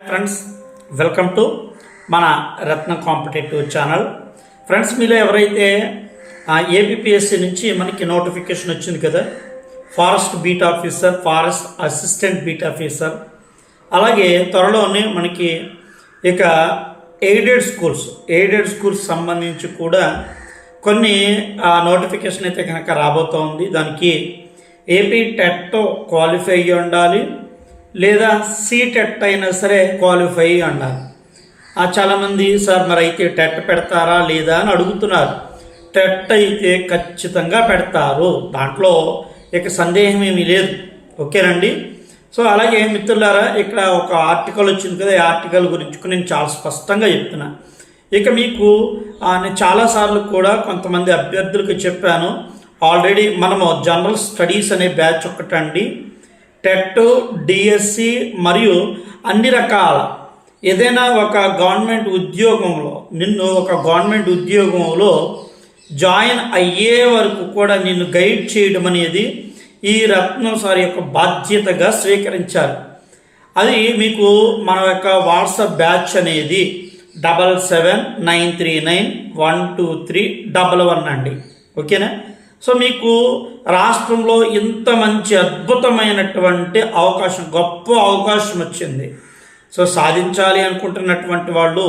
Friends welcome to మన రత్న competitive channel friends మీలో ఎవరైతే ఏబిపిఎస్సి నుంచి మనకి నోటిఫికేషన్ వచ్చింది కదా forest beat officer forest assistant beat officer అలాగే త్వరలోనే మనకి ఇక ఎయిడెడ్ స్కూల్స్ ఎయిడెడ్ స్కూల్స్ సంబంధించి కూడా కొన్ని నోటిఫికేషన్ అయితే కనుక రాబోతోంది. దానికి ఏపీ టెట్తో క్వాలిఫై అయ్యి ఉండాలి. లేదా సీ టెట్ అయినా సరే క్వాలిఫై అయ్యి ఆ చాలామంది సార్ మరి అయితే టెట్ పెడతారా లేదా? అని అడుగుతున్నారు. టెట్ అయితే ఖచ్చితంగా పెడతారు. దాంట్లో ఇక సందేహం ఏమీ లేదు. ఓకేనండి సో అలాగే మిత్రులారా ఇక్కడ ఒక ఆర్టికల్ వచ్చింది కదా ఈ ఆర్టికల్ గురించి నేను చాలా స్పష్టంగా చెప్తున్నా. ఇక మీకు నేను చాలాసార్లు కూడా కొంతమంది అభ్యర్థులకు చెప్పాను. ఆల్రెడీ మనము జనరల్ స్టడీస్ అనే బ్యాచ్ ఒకటండి టెట్ డిఎస్సి మరియు అన్ని రకాల ఏదైనా ఒక గవర్నమెంట్ ఉద్యోగంలో నిన్ను ఒక గవర్నమెంట్ ఉద్యోగంలో జాయిన్ అయ్యే వరకు కూడా నిన్ను గైడ్ చేయడం అనేది ఈ రత్నం సార్ యొక్క బాధ్యతగా స్వీకరించారు. అది మీకు మన యొక్క వాట్సాప్ బ్యాచ్ అనేది double seven nine three nine one two three double one అండి. ఓకేనా? సో మీకు రాష్ట్రంలో ఇంత మంచి అద్భుతమైనటువంటి అవకాశం గొప్ప అవకాశం వచ్చింది. సో సాధించాలి అనుకుంటున్నటువంటి వాళ్ళు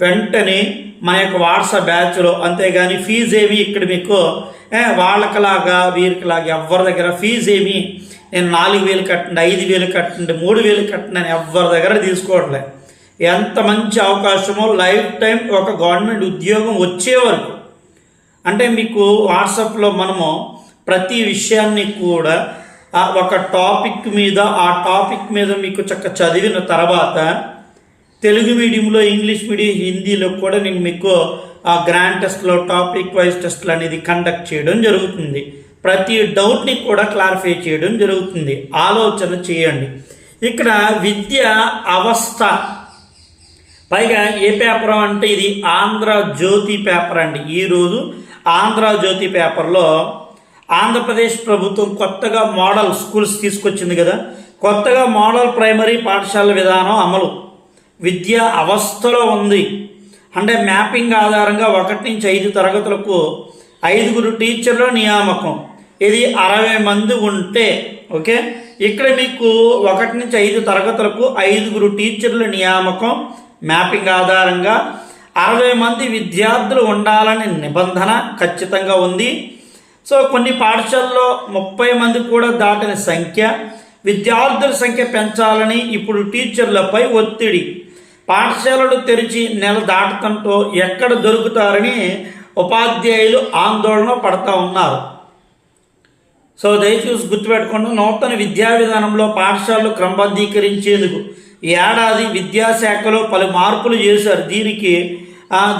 వెంటనే మన యొక్క వాట్సాప్ బ్యాచ్లో అంతేగాని ఫీజు ఏమి ఇక్కడ మీకు వాళ్ళకిలాగా వీరికిలాగా ఎవరి దగ్గర ఫీజు ఏమి? నేను నాలుగు వేలు కట్టండి ఐదు వేలు కట్టండి మూడు వేలు కట్టండి అని ఎవరి దగ్గర తీసుకోవట్లే. ఎంత మంచి అవకాశమో లైఫ్ టైం ఒక గవర్నమెంట్ ఉద్యోగం వచ్చే వరకు అంటే మీకు వాట్సాప్లో మనము ప్రతి విషయాన్ని కూడా ఒక టాపిక్ మీద ఆ టాపిక్ మీద మీకు చక్క చదివిన తర్వాత తెలుగు మీడియంలో ఇంగ్లీష్ మీడియం హిందీలో కూడా నేను మీకు ఆ గ్రాండ్ టెస్ట్లో టాపిక్ వైజ్ టెస్ట్లు అనేది కండక్ట్ చేయడం జరుగుతుంది. ప్రతి డౌట్ని కూడా క్లారిఫై చేయడం జరుగుతుంది. ఆలోచన చేయండి. ఇక్కడ విద్య అవస్థ. పైగా ఏ పేపర్ అంటే ఇది ఆంధ్ర జ్యోతి పేపర్ అండి. ఈరోజు ఆంధ్రజ్యోతి పేపర్లో ఆంధ్రప్రదేశ్ ప్రభుత్వం కొత్తగా మోడల్ స్కూల్స్ తీసుకొచ్చింది కదా. కొత్తగా మోడల్ ప్రైమరీ పాఠశాల విధానం అమలు. విద్యా అవస్థలో ఉంది. అంటే మ్యాపింగ్ ఆధారంగా ఒకటి నుంచి ఐదు తరగతులకు ఐదుగురు టీచర్ల నియామకం. ఇది అరవై మంది ఉంటే ఓకే? ఇక్కడ మీకు ఒకటి నుంచి ఐదు తరగతులకు ఐదుగురు టీచర్ల నియామకం మ్యాపింగ్ ఆధారంగా అరవై మంది విద్యార్థులు ఉండాలని నిబంధన ఖచ్చితంగా ఉంది. సో కొన్ని పాఠశాలలో ముప్పై మంది కూడా దాటిన సంఖ్య విద్యార్థుల సంఖ్య పెంచాలని ఇప్పుడు టీచర్లపై ఒత్తిడి. పాఠశాలలు తెరిచి నెల దాటడంతో ఎక్కడ దొరుకుతారని ఉపాధ్యాయులు ఆందోళన పడతా ఉన్నారు. సో దయచేసి గుర్తుపెట్టుకోండి నూతన విద్యా విధానంలో పాఠశాలలు క్రమబద్ధీకరించేందుకు ఏడాది విద్యాశాఖలో పలు మార్పులు చేశారు. దీనికి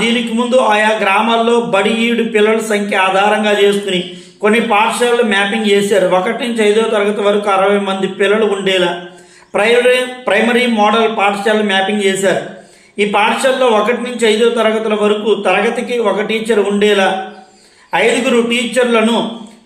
దీనికి ముందు ఆయా గ్రామాల్లో బడి ఈడు పిల్లల సంఖ్య ఆధారంగా చేసుకుని కొన్ని పాఠశాలలు మ్యాపింగ్ చేశారు. ఒకటి నుంచి ఐదో తరగతి వరకు అరవై మంది పిల్లలు ఉండేలా ప్రైమరీ ప్రైమరీ మోడల్ పాఠశాలలు మ్యాపింగ్ చేశారు. ఈ పాఠశాలలో ఒకటి నుంచి ఐదో తరగతుల వరకు తరగతికి ఒక టీచర్ ఉండేలా ఐదుగురు టీచర్లను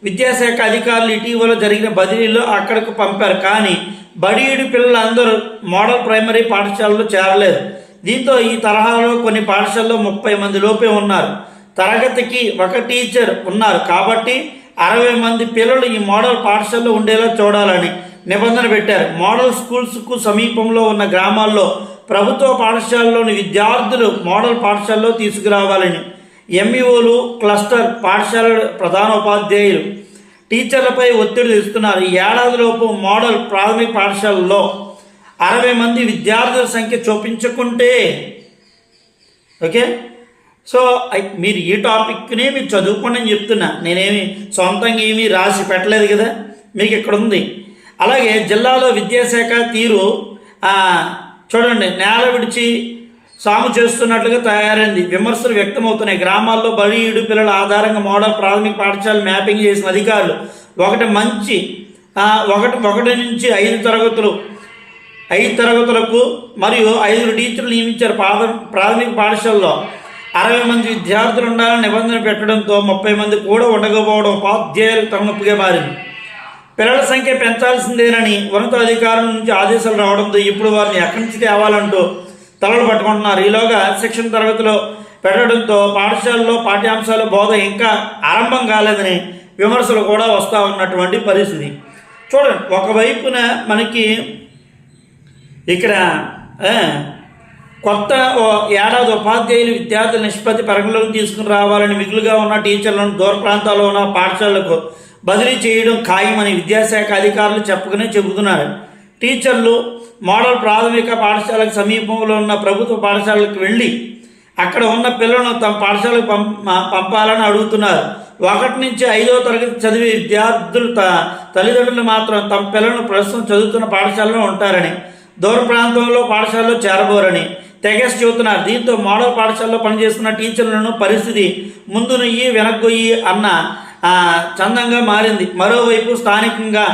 విద్యాశాఖ అధికారులు ఇటీవల జరిగిన బదిలీలో అక్కడికి పంపారు. కానీ బడియుడి పిల్లలందరూ మోడల్ ప్రైమరీ పాఠశాలలో చేరలేదు. దీంతో ఈ తరహాలో కొన్ని పాఠశాలలో ముప్పై మంది లోపే ఉన్నారు. తరగతికి ఒక టీచర్ ఉన్నారు కాబట్టి అరవై మంది పిల్లలు ఈ మోడల్ పాఠశాలలో ఉండేలా చూడాలని నిబంధన పెట్టారు. మోడల్ స్కూల్స్కు సమీపంలో ఉన్న గ్రామాల్లో ప్రభుత్వ పాఠశాలలోని విద్యార్థులు మోడల్ పాఠశాలలో తీసుకురావాలని ఎంఈఓలు క్లస్టర్ పాఠశాల ప్రధానోపాధ్యాయులు టీచర్లపై ఒత్తిడి తెస్తున్నారు. ఈ ఏడాదిలోపు మోడల్ ప్రాథమిక పాఠశాలలో అరవై మంది విద్యార్థుల సంఖ్య చూపించుకుంటే ఓకే? సో మీరు ఈ టాపిక్ని మీరు చదువుకోండి అని చెప్తున్నా. నేనేమి సొంతంగా ఏమీ రాసి పెట్టలేదు కదా? మీకు ఇక్కడ ఉంది. అలాగే జిల్లాలో విద్యాశాఖ తీరు చూడండి నేల విడిచి సాము చేస్తున్నట్లుగా తయారైంది. విమర్శలు వ్యక్తమవుతున్నాయి. గ్రామాల్లో బలీయుడు ఈడు పిల్లల ఆధారంగా మోడల్ ప్రాథమిక పాఠశాల మ్యాపింగ్ చేసిన అధికారులు. ఒకటి మంచి ఒకటి ఒకటి నుంచి ఐదు తరగతులు ఐదు తరగతులకు మరియు ఐదుగురు టీచర్లు నియమించారు ప్రాథమిక పాఠశాలలో. అరవై మంది విద్యార్థులు ఉండాలని నిబంధన పెట్టడంతో ముప్పై మంది కూడా ఉండకపోవడం ఉపాధ్యాయులు తలనొప్పిగా మారింది. పిల్లల సంఖ్య పెంచాల్సిందేనని ఉన్నతాధికారుల నుంచి ఆదేశాలు రావడంతో ఇప్పుడు వారిని ఎక్కడి నుంచి తేవాలంటూ తలలు పట్టుకుంటున్నారు. ఈలోగా శిక్షణ తరగతిలో పెట్టడంతో పాఠశాలలో పాఠ్యాంశాల బోధ ఇంకా ఆరంభం కాలేదని విమర్శలు కూడా వస్తూ ఉన్నటువంటి పరిస్థితి. చూడండి ఒకవైపున మనకి ఇక్కడ కొత్త ఓ ఏడాది ఉపాధ్యాయులు విద్యార్థుల నిష్పత్తి పరిగణలోకి తీసుకుని రావాలని మిగులుగా ఉన్న టీచర్లను దూర ప్రాంతాల్లో ఉన్న పాఠశాలలకు బదిలీ చేయడం ఖాయమని విద్యాశాఖ అధికారులు చెప్పుకునే చెబుతున్నారు. టీచర్లు మోడల్ ప్రాథమిక పాఠశాలకు సమీపంలో ఉన్న ప్రభుత్వ పాఠశాలకు వెళ్ళి అక్కడ ఉన్న పిల్లలను తమ పాఠశాలకు పం పంపాలని అడుగుతున్నారు. ఒకటి నుంచి ఐదో తరగతి చదివే విద్యార్థులు త తల్లిదండ్రులు మాత్రం తమ పిల్లలను ప్రస్తుతం చదువుతున్న పాఠశాలలో ఉంటారని దూర ప్రాంతంలో పాఠశాలలో చేరబోరని. తెగేసి చెబుతున్నారు. దీంతో మోడల్ పాఠశాలలో పనిచేస్తున్న టీచర్లను పరిస్థితి ముందు నుయ్యి వెనక్కొయ్యి అన్న చందంగా మారింది. మరోవైపు స్థానికంగా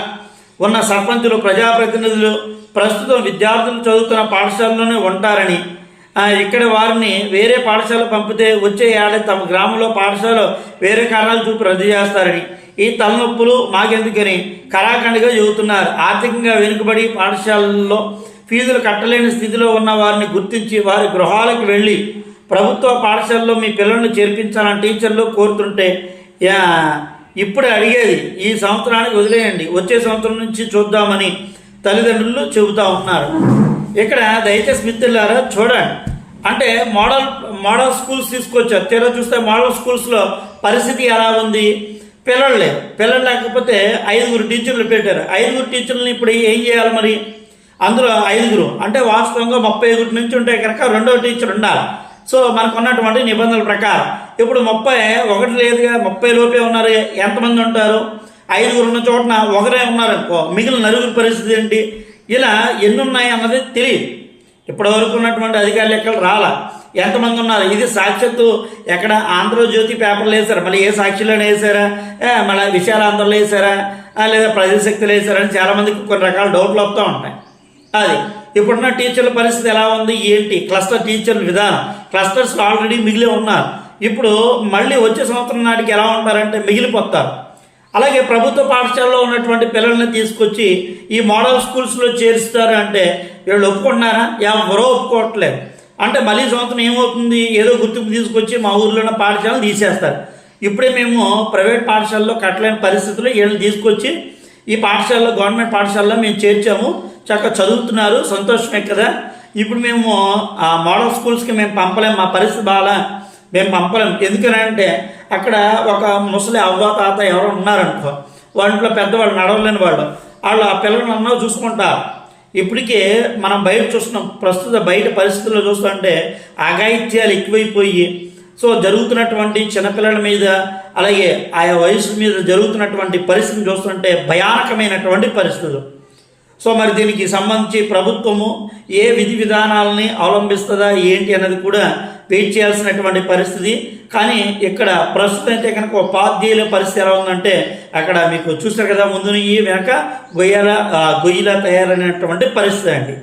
ఉన్న సర్పంచులు ప్రజాప్రతినిధులు ప్రస్తుతం విద్యార్థులు చదువుతున్న పాఠశాలలోనే ఉంటారని ఇక్కడ వారిని వేరే పాఠశాల పంపితే వచ్చే ఏడాది తమ గ్రామంలో పాఠశాల వేరే కారణాలు చూపి రద్దు చేస్తారని ఈ తలనొప్పులు మాకెందుకని కరాఖండ్గా చెబుతున్నారు. ఆర్థికంగా వెనుకబడి పాఠశాలల్లో ఫీజులు కట్టలేని స్థితిలో ఉన్న వారిని గుర్తించి వారి గృహాలకు వెళ్ళి ప్రభుత్వ పాఠశాలలో మీ పిల్లల్ని చేర్పించాలని టీచర్లు కోరుతుంటే ఇప్పుడు అడిగేది ఈ సంవత్సరానికి వదిలేయండి వచ్చే సంవత్సరం నుంచి చూద్దామని తల్లిదండ్రులు చెబుతా ఉన్నారు. ఇక్కడ దయచేసి మిత్రులారా చూడండి. అంటే మోడల్ మోడల్ స్కూల్స్ తీసుకొచ్చారు. తీరా చూస్తే మోడల్ స్కూల్స్లో పరిస్థితి ఎలా ఉంది? పిల్లలు లేరు. పిల్లలు లేకపోతే ఐదుగురు టీచర్లు పెట్టారు. ఐదుగురు టీచర్లను ఇప్పుడు ఏం చేయాలి మరి? అందులో ఐదుగురు. అంటే వాస్తవంగా ముప్పై ఐదుగురు నుంచి ఉంటే కనుక రెండో టీచర్ ఉండాలి. సో మనకు ఉన్నటువంటి నిబంధనల ప్రకారం ఇప్పుడు ముప్పై ఒకటి లేదుగా ముప్పై లోపే ఉన్నారు. ఎంతమంది ఉంటారు? ఐదుగురు ఉన్న చోటన ఒకరే ఉన్నారనుకో మిగిలిన నలుగురు పరిస్థితి ఏంటి? ఇలా ఎన్ని ఉన్నాయి అన్నది తెలియదు. ఇప్పటివరకు ఉన్నటువంటి అధికారులు లెక్కలు రాలా? ఎంతమంది ఉన్నారు? ఇది సాక్షాత్తు ఎక్కడ ఆంధ్రజ్యోతి పేపర్లు వేశారు? మళ్ళీ ఏ సాక్షిలోనే వేసారా మళ్ళీ విశాలాంధ్రలో వేసారా లేదా ప్రజాశక్తిలో వేసారా అని చాలామందికి కొన్ని రకాల డౌట్లు వస్తూ ఉంటాయి. అది. ఇప్పుడున్న టీచర్ల పరిస్థితి ఎలా ఉంది? ఏంటి? క్లస్టర్ టీచర్ల విధానం. క్లస్టర్స్ ఆల్రెడీ మిగిలి ఉన్నారు. ఇప్పుడు మళ్ళీ వచ్చే సంవత్సరం నాటికి ఎలా ఉంటారంటే మిగిలిపోతారు. అలాగే ప్రభుత్వ పాఠశాలలో ఉన్నటువంటి పిల్లల్ని తీసుకొచ్చి ఈ మోడల్ స్కూల్స్లో చేరుస్తారు అంటే వీళ్ళు ఒప్పుకుంటున్నారా? ఎవరో ఒప్పుకోవట్లేదు. అంటే మళ్ళీ సంవత్సరం ఏమవుతుంది? ఏదో గుర్తింపు తీసుకొచ్చి మా ఊర్లోనే ఉన్న పాఠశాలను తీసేస్తారు. ఇప్పుడే మేము ప్రైవేట్ పాఠశాలలో కట్టలేని పరిస్థితుల్లో వీళ్ళని తీసుకొచ్చి ఈ పాఠశాలలో గవర్నమెంట్ పాఠశాలలో మేము చేర్చాము. చక్కగా చదువుతున్నారు సంతోషమే కదా. ఇప్పుడు మేము ఆ మోడల్ స్కూల్స్కి మేము పంపలేం మా పరిస్థితి బాగా మేము పంపలేం. ఎందుకనంటే అక్కడ ఒక ముసలి అవ్వ తాత ఎవరో ఉన్నారనుకో వాళ్ళంట్లో పెద్దవాళ్ళు నడవలేని వాళ్ళు. వాళ్ళు ఆ పిల్లలను అన్నా చూసుకుంటారు. ఇప్పటికే మనం బయట చూస్తున్నాం. ప్రస్తుత బయట పరిస్థితుల్లో చూస్తుంటే అఘాయిత్యాలు ఎక్కువైపోయి సో జరుగుతున్నటువంటి చిన్నపిల్లల మీద అలాగే ఆయా వయసు మీద జరుగుతున్నటువంటి పరిస్థితిని చూస్తుంటే భయానకమైనటువంటి పరిస్థితులు. సో మరి దీనికి సంబంధించి ప్రభుత్వము ఏ విధి విధానాలని అవలంబిస్తుందా ఏంటి అన్నది కూడా వెయిట్ చేయాల్సినటువంటి పరిస్థితి. కానీ ఇక్కడ ప్రస్తుతం అయితే కనుక ఉపాధ్యాయుల పరిస్థితి ఎలా ఉందంటే అక్కడ మీకు చూస్తారు కదా ముందు ఈ వెనక గొయ్యల గొయ్యిలా తయారైనటువంటి పరిస్థితి అండి.